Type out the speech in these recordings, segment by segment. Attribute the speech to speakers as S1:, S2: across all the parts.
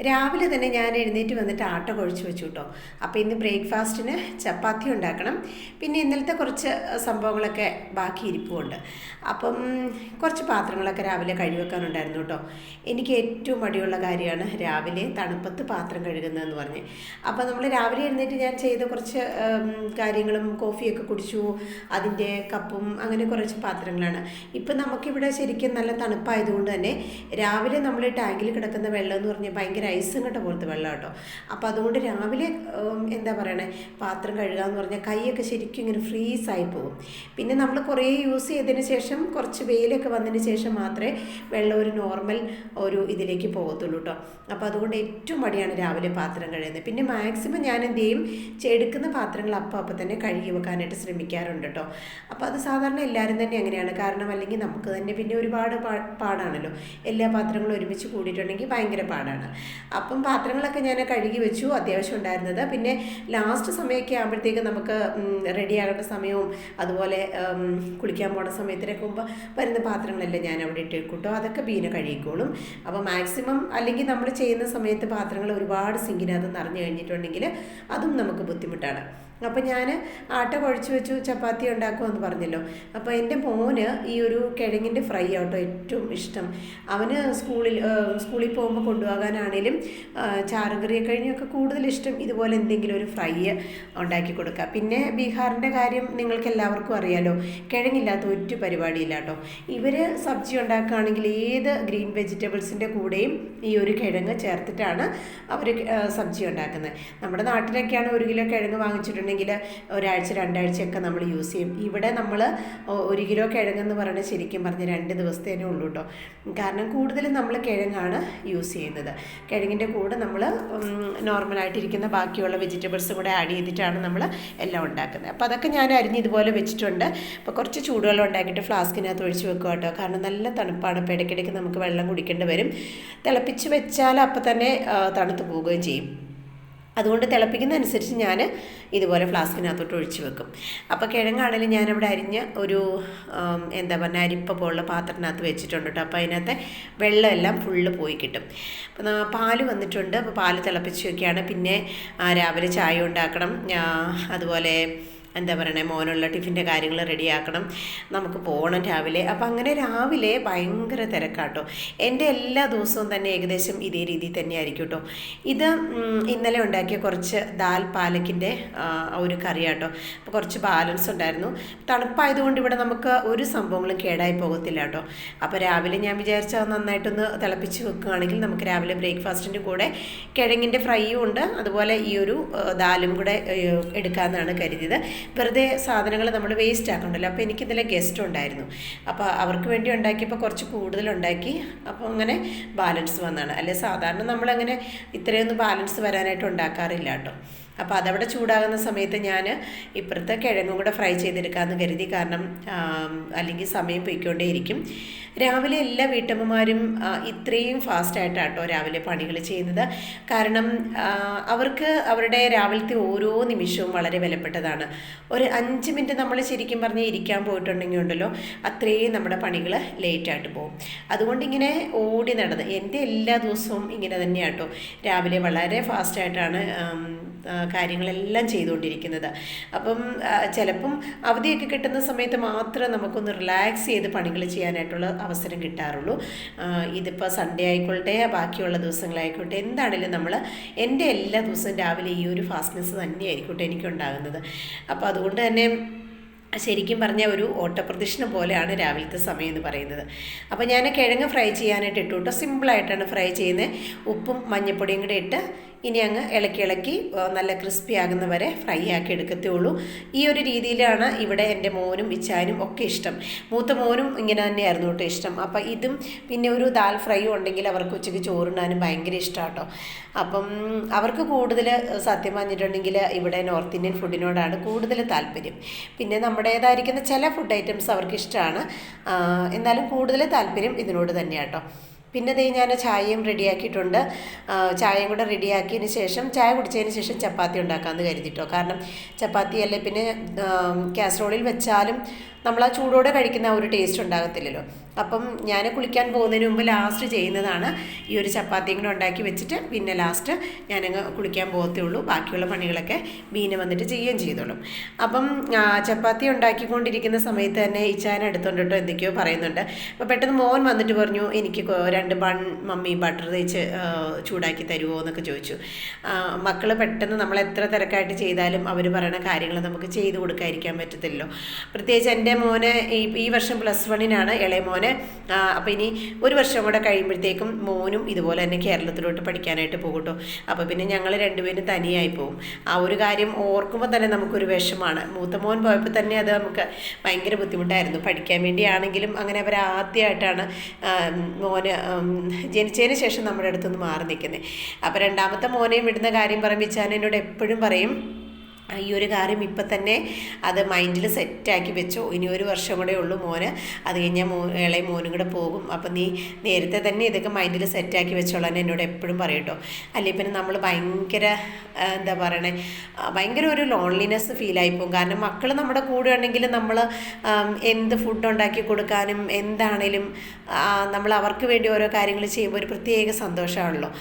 S1: രാവിലെ തന്നെ ഞാൻ എഴുന്നേറ്റ് വന്നിട്ട് ആട്ട കുഴച്ച് വെച്ചു കേട്ടോ അപ്പോൾ ഇന്ന് ബ്രേക്ക്ഫാസ്റ്റിന് ചപ്പാത്തി ഉണ്ടാക്കണം. പിന്നെ ഇന്നലത്തെ കുറച്ച് സംഭവങ്ങളൊക്കെ ബാക്കി ഇരിപ്പുണ്ട്. അപ്പം കുറച്ച് പാത്രങ്ങളൊക്കെ രാവിലെ കഴുകിവെക്കാനുണ്ടായിരുന്നു കേട്ടോ എനിക്ക് ഏറ്റവും മടിയുള്ള കാര്യമാണ് രാവിലെ തണുപ്പത്ത് പാത്രം കഴുകുന്നതെന്ന് പറഞ്ഞ്. അപ്പോൾ നമ്മൾ രാവിലെ എഴുന്നേറ്റ് ഞാൻ ചെയ്ത കുറച്ച് കാര്യങ്ങളും കോഫിയൊക്കെ കുടിച്ചു. അതിന്റെ കപ്പും അങ്ങനെ കുറച്ച് പാത്രങ്ങളാണ്. ഇപ്പം നമുക്കിവിടെ ശരിക്കും നല്ല തണുപ്പായതുകൊണ്ട് തന്നെ രാവിലെ നമ്മൾ ടാങ്കിൽ കിടക്കുന്ന വെള്ളം എന്ന് പറഞ്ഞാൽ ഭയങ്കര ഐസും കട്ട പോലത്തെ വെള്ളം കേട്ടോ അപ്പോൾ അതുകൊണ്ട് രാവിലെ എന്താ പറയണേ പാത്രം കഴുകുക എന്ന് പറഞ്ഞാൽ കൈയൊക്കെ ശരിക്കും ഇങ്ങനെ ഫ്രീസായി പോകും. പിന്നെ നമ്മൾ കുറേ യൂസ് ചെയ്തതിന് ശേഷം കുറച്ച് വെയിലൊക്കെ വന്നതിന് ശേഷം മാത്രമേ വെള്ളം ഒരു നോർമൽ ഒരു ഇതിലേക്ക് പോകത്തുള്ളൂ കേട്ടോ അപ്പോൾ അതുകൊണ്ട് ഏറ്റവും മടിയാണ് രാവിലെ പാത്രം കഴുകുന്നത്. പിന്നെ മാക്സിമം ഞാൻ എന്ത് ചെയ്യും? ചെടുക്കുന്ന പാത്രങ്ങൾ അപ്പം അപ്പം തന്നെ കഴുകി വെക്കാനായിട്ട് ശ്രമിക്കാറുണ്ട് കേട്ടോ അപ്പോൾ അത് സാധാരണ എല്ലാവരും തന്നെ അങ്ങനെയാണ്. കാരണം അല്ലെങ്കിൽ നമുക്ക് തന്നെ പിന്നെ ഒരുപാട് പാടാണല്ലോ. എല്ലാ പാത്രങ്ങളും ഒരുമിച്ച് കൂടിയിട്ടുണ്ടെങ്കിൽ ഭയങ്കര പാടാണ്. അപ്പം പാത്രങ്ങളൊക്കെ ഞാൻ കഴുകി വെച്ചു അത്യാവശ്യം ഉണ്ടായിരുന്നത്. പിന്നെ ലാസ്റ്റ് സമയമൊക്കെ ആകുമ്പോഴത്തേക്ക് നമുക്ക് റെഡി ആകേണ്ട സമയവും അതുപോലെ കുളിക്കാൻ പോണ സമയത്തിനൊക്കെ മുമ്പ് വരുന്ന പാത്രങ്ങളെല്ലാം ഞാൻ അവിടെ ഇട്ട് കൂട്ടോ അതൊക്കെ ബീന കഴുകിക്കോളും. അപ്പോൾ മാക്സിമം അല്ലെങ്കിൽ നമ്മൾ ചെയ്യുന്ന സമയത്ത് പാത്രങ്ങൾ ഒരുപാട് സിങ്കിനകത്ത് നിറഞ്ഞു കഴിഞ്ഞിട്ടുണ്ടെങ്കിൽ അതും നമുക്ക് ബുദ്ധിമുട്ടാണ്. അപ്പോൾ ഞാൻ ആട്ട കുഴച്ച് വെച്ചു ചപ്പാത്തി ഉണ്ടാക്കുമെന്ന് പറഞ്ഞല്ലോ. അപ്പോൾ എന്റെ മോന് ഈ ഒരു കിഴങ്ങിന്റെ ഫ്രൈ ആട്ടോ ഏറ്റവും ഇഷ്ടം. അവന് സ്കൂളിൽ സ്കൂളിൽ പോകുമ്പോൾ കൊണ്ടുപോകാനാണേലും ചാറുകറിയെ കഴിഞ്ഞൊക്കെ കൂടുതൽ ഇഷ്ടം ഇതുപോലെ എന്തെങ്കിലും ഒരു ഫ്രൈ ഉണ്ടാക്കി കൊടുക്കുക. പിന്നെ ബീഹാറിന്റെ കാര്യം നിങ്ങൾക്ക് എല്ലാവർക്കും അറിയാലോ കിഴങ്ങില്ലാത്ത ഒരു പരിപാടിയില്ല കേട്ടോ ഇവർ സബ്ജി ഉണ്ടാക്കുകയാണെങ്കിൽ ഏത് ഗ്രീൻ വെജിറ്റബിൾസിന്റെ കൂടെയും ഈ ഒരു കിഴങ്ങ് ചേർത്തിട്ടാണ് അവർ സബ്ജി ഉണ്ടാക്കുന്നത്. നമ്മുടെ നാട്ടിലൊക്കെയാണ് ഒരു കിലോ കിഴങ്ങ് വാങ്ങിച്ചിട്ടുണ്ടെങ്കിൽ ഒരാഴ്ച രണ്ടാഴ്ചയൊക്കെ നമ്മൾ യൂസ് ചെയ്യും. ഇവിടെ നമ്മൾ ഒരു കിലോ കിഴങ്ങെന്ന് പറയുന്നത് ശരിക്കും പറഞ്ഞ് രണ്ട് ദിവസത്തേനേ ഉള്ളൂ കേട്ടോ കാരണം കൂടുതലും നമ്മൾ കിഴങ്ങാണ് യൂസ് ചെയ്യുന്നത്. കിഴങ്ങിന്റെ കൂടെ നമ്മൾ നോർമലായിട്ടിരിക്കുന്ന ബാക്കിയുള്ള വെജിറ്റബിൾസും കൂടെ ആഡ് ചെയ്തിട്ടാണ് നമ്മൾ എല്ലാം ഉണ്ടാക്കുന്നത്. അപ്പോൾ അതൊക്കെ ഞാൻ അരിഞ്ഞ് ഇതുപോലെ വെച്ചിട്ടുണ്ട്. അപ്പോൾ കുറച്ച് ചൂടുവെള്ളം ഉണ്ടാക്കിയിട്ട് ഫ്ലാസ്കിനകത്ത് ഒഴിച്ച് വെക്കുക കേട്ടോ കാരണം നല്ല തണുപ്പാണ്. അപ്പോൾ ഇടയ്ക്കിടയ്ക്ക് നമുക്ക് വെള്ളം കുടിക്കേണ്ടി വരും. തിളപ്പിച്ച് വെച്ചാൽ അപ്പോൾ തന്നെ തണുത്ത് പോവുകയും ചെയ്യും. അതുകൊണ്ട് തിളപ്പിക്കുന്നതനുസരിച്ച് ഞാൻ ഇതുപോലെ ഫ്ലാസ്കിനകത്തോട്ട് ഒഴിച്ചു വെക്കും. അപ്പോൾ കിഴങ്ങാണെങ്കിലും ഞാനവിടെ അരിഞ്ഞ് ഒരു എന്താ പറഞ്ഞ അരിപ്പ പോലുള്ള പാത്രത്തിനകത്ത് വെച്ചിട്ടുണ്ട് കേട്ടോ. അപ്പോൾ അതിനകത്ത് വെള്ളമെല്ലാം ഫുള്ള് പോയി കിട്ടും. അപ്പം പാൽ വന്നിട്ടുണ്ട്. അപ്പോൾ പാൽ തിളപ്പിച്ച് വെക്കുകയാണ്. പിന്നെ രാവിലെ ചായ ഉണ്ടാക്കണം. അതുപോലെ എന്താ പറയണേ മോനുള്ള ടിഫിന്റെ കാര്യങ്ങൾ റെഡിയാക്കണം. നമുക്ക് പോകണം രാവിലെ. അപ്പം അങ്ങനെ രാവിലെ ഭയങ്കര തിരക്കാട്ടോ. എന്റെ എല്ലാ ദിവസവും തന്നെ ഏകദേശം ഇതേ രീതിയിൽ തന്നെ ആയിരിക്കും കേട്ടോ ഇത് ഇന്നലെ ഉണ്ടാക്കിയ കുറച്ച് ദാൽ പാലക്കിന്റെ ഒരു കറിയാട്ടോ. അപ്പോൾ കുറച്ച് ബാലൻസ് ഉണ്ടായിരുന്നു. തണുപ്പായതുകൊണ്ട് ഇവിടെ നമുക്ക് ഒരു സംഭവങ്ങളും കേടായി പോകത്തില്ല കേട്ടോ അപ്പോൾ രാവിലെ ഞാൻ വിചാരിച്ച നന്നായിട്ടൊന്ന് തിളപ്പിച്ച് വെക്കുകയാണെങ്കിൽ നമുക്ക് രാവിലെ ബ്രേക്ക്ഫാസ്റ്റിന്റെ കൂടെ കിഴങ്ങിന്റെ ഫ്രൈയും ഉണ്ട്. അതുപോലെ ഈ ഒരു ദാലും കൂടെ എടുക്കാമെന്നാണ് കരുതിയത്. വെറുതെ സാധനങ്ങൾ നമ്മൾ വേസ്റ്റ് ആക്കണ്ടല്ലോ. അപ്പോൾ എനിക്ക് ഇന്നലെ ഗസ്റ്റ് ഉണ്ടായിരുന്നു. അപ്പോൾ അവർക്ക് വേണ്ടി ഉണ്ടാക്കിയപ്പോൾ കുറച്ച് കൂടുതൽ ഉണ്ടാക്കി. അപ്പോൾ അങ്ങനെ ബാലൻസ് വന്നതാണ് അല്ലെ സാധാരണ നമ്മളങ്ങനെ ഇത്രയൊന്നും ബാലൻസ് വരാനായിട്ട് ഉണ്ടാക്കാറില്ല കേട്ടോ. അപ്പോൾ അതവിടെ ചൂടാകുന്ന സമയത്ത് ഞാൻ ഇപ്പുറത്തെ കിഴങ്ങും കൂടെ ഫ്രൈ ചെയ്തെടുക്കാമെന്ന് കരുതി. കാരണം അല്ലെങ്കിൽ സമയം പോയിക്കൊണ്ടേയിരിക്കും. രാവിലെ എല്ലാ വീട്ടമ്മമാരും ഇത്രയും ഫാസ്റ്റായിട്ടാണ് കേട്ടോ രാവിലെ പണികൾ ചെയ്യുന്നത്. കാരണം അവർക്ക് അവരുടെ രാവിലത്തെ ഓരോ നിമിഷവും വളരെ വിലപ്പെട്ടതാണ്. ഒരു അഞ്ച് മിനിറ്റ് നമ്മൾ ശരിക്കും പറഞ്ഞ് ഇരിക്കാൻ പോയിട്ടുണ്ടെങ്കിൽ ഉണ്ടല്ലോ അത്രയും നമ്മുടെ പണികൾ ലേറ്റായിട്ട് പോകും അതുകൊണ്ട് ഇങ്ങനെ ഓടി നടന്ന് എന്റെ എല്ലാ ദിവസവും ഇങ്ങനെ തന്നെയാട്ടോ. രാവിലെ വളരെ ഫാസ്റ്റായിട്ടാണ് കാര്യങ്ങളെല്ലാം ചെയ്തുകൊണ്ടിരിക്കുന്നത്. അപ്പം ചിലപ്പം അവധിയൊക്കെ കിട്ടുന്ന സമയത്ത് മാത്രം നമുക്കൊന്ന് റിലാക്സ് ചെയ്ത് പണികൾ ചെയ്യാനായിട്ടുള്ള അവസരം കിട്ടാറുള്ളൂ. ഇതിപ്പോൾ സൺഡേ ആയിക്കോട്ടെ ബാക്കിയുള്ള ദിവസങ്ങളായിക്കോട്ടെ എന്താണെങ്കിലും നമ്മൾ എന്റെ എല്ലാ ദിവസവും രാവിലെ ഈ ഒരു ഫാസ്റ്റ്നെസ് തന്നെയായിരിക്കട്ടെ എനിക്കുണ്ടാകുന്നത്. അപ്പോൾ അതുകൊണ്ട് തന്നെ ശരിക്കും പറഞ്ഞാൽ ഒരു ഓട്ടപ്രദക്ഷിണ പോലെയാണ് രാവിലത്തെ സമയം എന്ന് പറയുന്നത്. അപ്പോൾ ഞാൻ കിഴങ്ങ് ഫ്രൈ ചെയ്യാനായിട്ട് ഇട്ടു കേട്ടോ. സിമ്പിളായിട്ടാണ് ഫ്രൈ ചെയ്യുന്നത്. ഉപ്പും മഞ്ഞൾപ്പൊടിയും കൂടെ ഇട്ട് ഇനി അങ്ങ് ഇളക്കി ഇളക്കി നല്ല ക്രിസ്പി ആകുന്ന വരെ ഫ്രൈ ആക്കി എടുക്കത്തേ ഉള്ളൂ. ഈ ഒരു രീതിയിലാണ് ഇവിടെ എന്റെ മോനും ഇച്ചാനും ഒക്കെ ഇഷ്ടം. മൂത്ത മോനും ഇങ്ങനെ തന്നെയായിരുന്നു കേട്ടോ ഇഷ്ടം. അപ്പോൾ ഇതും പിന്നെ ഒരു ദാൽ ഫ്രൈയും ഉണ്ടെങ്കിൽ അവർക്ക് ഉച്ചയ്ക്ക് ചോറുണ്ണാനും ഭയങ്കര ഇഷ്ടമാണ് കേട്ടോ. അപ്പം അവർക്ക് കൂടുതൽ സത്യം പറഞ്ഞിട്ടുണ്ടെങ്കിൽ ഇവിടെ നോർത്ത് ഇന്ത്യൻ ഫുഡിനോടാണ് കൂടുതൽ താല്പര്യം. പിന്നെ നമ്മുടേതായിരിക്കുന്ന ചില ഫുഡ് ഐറ്റംസ് അവർക്ക് ഇഷ്ടമാണ് എന്നാലും കൂടുതൽ താല്പര്യം ഇതിനോട് തന്നെയാണ് കേട്ടോ പിന്നെ ദേ ഞാൻ ചായയും റെഡിയാക്കിയിട്ടുണ്ട്. ചായയും കൂടെ റെഡിയാക്കിയതിന് ശേഷം ചായ കുടിച്ചതിന് ശേഷം ചപ്പാത്തി ഉണ്ടാക്കാമെന്ന് കരുതിട്ടോ. കാരണം ചപ്പാത്തി അല്ലേ പിന്നെ കാസറോളിൽ വെച്ചാലും നമ്മൾ ആ ചൂടോടെ കഴിക്കുന്ന ഒരു ടേസ്റ്റ് ഉണ്ടാകത്തില്ലല്ലോ. അപ്പം ഞാൻ കുളിക്കാൻ പോകുന്നതിന് മുമ്പ് ലാസ്റ്റ് ചെയ്യുന്നതാണ്. ഈ ഒരു ചപ്പാത്തിയും കൂടെ ഉണ്ടാക്കി വെച്ചിട്ട് പിന്നെ ലാസ്റ്റ് ഞാനങ്ങ് കുളിക്കാൻ പോകത്തേ ഉള്ളൂ ബാക്കിയുള്ള പണികളൊക്കെ ബീന വന്നിട്ട് ചെയ്യുകയും ചെയ്തോളും. അപ്പം ചപ്പാത്തി ഉണ്ടാക്കിക്കൊണ്ടിരിക്കുന്ന സമയത്ത് തന്നെ ഇച്ചാൻ എടുത്തോണ്ടിട്ടോ എന്തൊക്കെയോ പറയുന്നുണ്ട്. അപ്പോൾ പെട്ടെന്ന് മോൻ വന്നിട്ട് പറഞ്ഞു എനിക്ക് രണ്ട് ബൺ മമ്മി ബട്ടർ തേച്ച് ചൂടാക്കി തരുമോ എന്നൊക്കെ ചോദിച്ചു. മക്കൾ പെട്ടെന്ന് നമ്മൾ എത്ര തിരക്കായിട്ട് ചെയ്താലും അവർ പറയുന്ന കാര്യങ്ങൾ നമുക്ക് ചെയ്തു കൊടുക്കാതിരിക്കാൻ പറ്റത്തില്ലല്ലോ. പ്രത്യേകിച്ച് എന്റെ മോനെ ഈ വർഷം പ്ലസ് വണ്ണിനാണ് ഇളയ മോൻ മോനെ. അപ്പോൾ ഇനി ഒരു വർഷം കൂടെ കഴിയുമ്പോഴത്തേക്കും മോനും ഇതുപോലെ തന്നെ കേരളത്തിലോട്ട് പഠിക്കാനായിട്ട് പോകും കേട്ടോ. അപ്പോൾ പിന്നെ ഞങ്ങൾ രണ്ടുപേരും തനിയായി പോകും ആ ഒരു കാര്യം ഓർക്കുമ്പോൾ തന്നെ നമുക്കൊരു വിഷമാണ്. മൂത്ത മോൻ പോയപ്പോൾ തന്നെ അത് നമുക്ക് ഭയങ്കര ബുദ്ധിമുട്ടായിരുന്നു. പഠിക്കാൻ വേണ്ടിയാണെങ്കിലും അങ്ങനെ അവർ ആദ്യമായിട്ടാണ് മോന് ജനിച്ചതിന് ശേഷം നമ്മുടെ അടുത്തുനിന്ന് മാറി നിൽക്കുന്നത് അപ്പോൾ രണ്ടാമത്തെ മോനെയും വിടുന്ന കാര്യം പറയുമ്പോൾ എന്നോട് എപ്പോഴും പറയും ഈ ഒരു കാര്യം ഇപ്പം തന്നെ അത് മൈൻഡിൽ സെറ്റാക്കി വെച്ചോ. ഇനി ഒരു വർഷം കൂടെ ഉള്ളൂ മോന്. അത് കഴിഞ്ഞാൽ മോ ഇളയ മോനും കൂടെ പോകും. അപ്പം നീ നേരത്തെ തന്നെ ഇതൊക്കെ മൈൻഡിൽ സെറ്റാക്കി വെച്ചോളാൻ എന്നോട് എപ്പോഴും പറയട്ടോ അല്ലെങ്കിൽ പിന്നെ നമ്മൾ ഭയങ്കര എന്താ പറയണേ ഭയങ്കര ഒരു ലോൺലിനെസ് ഫീലായി പോകും. കാരണം മക്കൾ നമ്മുടെ കൂടെ ഉണ്ടെങ്കിൽ നമ്മൾ എന്ത് ഫുഡ് ഉണ്ടാക്കി കൊടുക്കാനും എന്താണേലും നമ്മൾ അവർക്ക് വേണ്ടി ഓരോ കാര്യങ്ങൾ ചെയ്യുമ്പോൾ ഒരു പ്രത്യേക സന്തോഷമാണല്ലോ.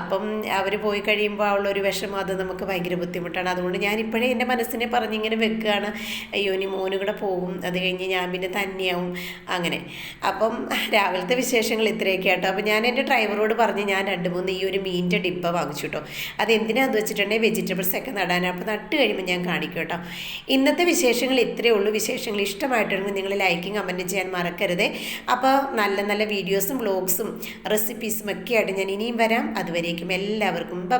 S1: അപ്പം അവർ പോയി കഴിയുമ്പോൾ ഉള്ളൊരു വിഷമം അത് നമുക്ക് ഭയങ്കര ബുദ്ധിമുട്ടാണ്. അതുകൊണ്ട് ഞാൻ ഇപ്പോഴേ എന്റെ മനസ്സിനെ പറഞ്ഞിങ്ങനെ വെക്കുകയാണ്. അയ്യോ ഇനി മോനും കൂടെ പോകും. അത് കഴിഞ്ഞ് ഞാൻ പിന്നെ തന്നെയാവും. അങ്ങനെ. അപ്പം രാവിലത്തെ വിശേഷങ്ങൾ ഇത്രയൊക്കെ ആട്ടോ അപ്പം ഞാൻ എന്റെ ഡ്രൈവറോട് പറഞ്ഞ് ഞാൻ രണ്ട് മൂന്ന് ഈ ഒരു മീനിന്റെ ഡിപ്പ വാങ്ങിച്ചു കേട്ടോ. അത് എന്തിനാന്ന് വെച്ചിട്ടുണ്ടെങ്കിൽ വെജിറ്റബിൾസ് ഒക്കെ നടാൻ അപ്പോൾ നട്ട് കഴിയുമ്പോൾ ഞാൻ കാണിക്കും കേട്ടോ. ഇന്നത്തെ വിശേഷങ്ങൾ ഇത്രയേ ഉള്ളൂ. വിശേഷങ്ങൾ ഇഷ്ടമായിട്ടുണ്ടെങ്കിൽ നിങ്ങൾ ലൈക്കും കമന്റും ചെയ്യാൻ മറക്കരുത്. അപ്പോൾ നല്ല നല്ല വീഡിയോസും വ്ളോഗ്സും റെസിപ്പീസും ഒക്കെ ആയിട്ട് ഞാൻ ഇനിയും വരാം. അതുവരേക്കും എല്ലാവർക്കും. ബ